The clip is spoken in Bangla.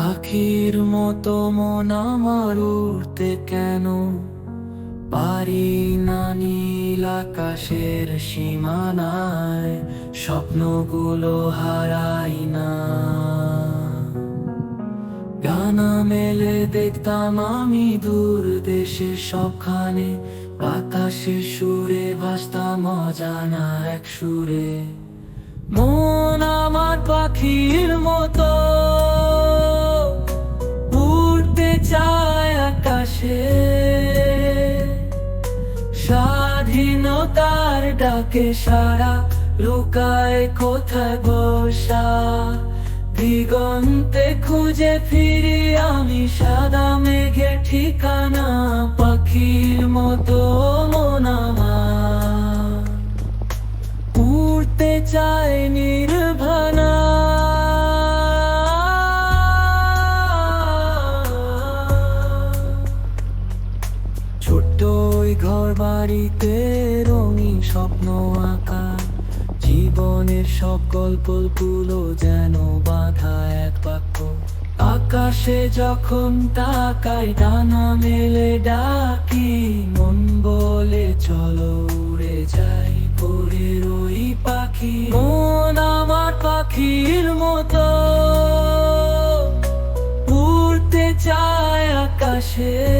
পাখির মতো মন আমার উড়তে কেন? পারি না নীল আকাশের সীমানায়, স্বপ্নগুলো হারাই না। গানা মেলে দেখতাম আমি দূর দেশে সবখানে, বাতাসে সুরে ভাসতাম অজানা এক সুরে। মন আমার পাখির মতো চায় আকাশে। স্বাধীনতার ডাকে সারা লুকায় কোথায় বসা? দিগন্তে খুঁজে ফিরি আমি সাদা মেঘের ঠিকানা পাখির মতো মন আমার। উড়তে চায় ওই ঘর বাড়িতে রঙিন স্বপ্ন আঁকা। জীবনের সব গল্পগুলো যেন বাঁধা এক বাক্য। আকাশে যখন তাকাই ডানা মেলে ডাকি, মন বলে, চলো উড়ে যাই ভোরের ওই পাখি। মন আমার পাখির মতো। উড়তে চায় আকাশে।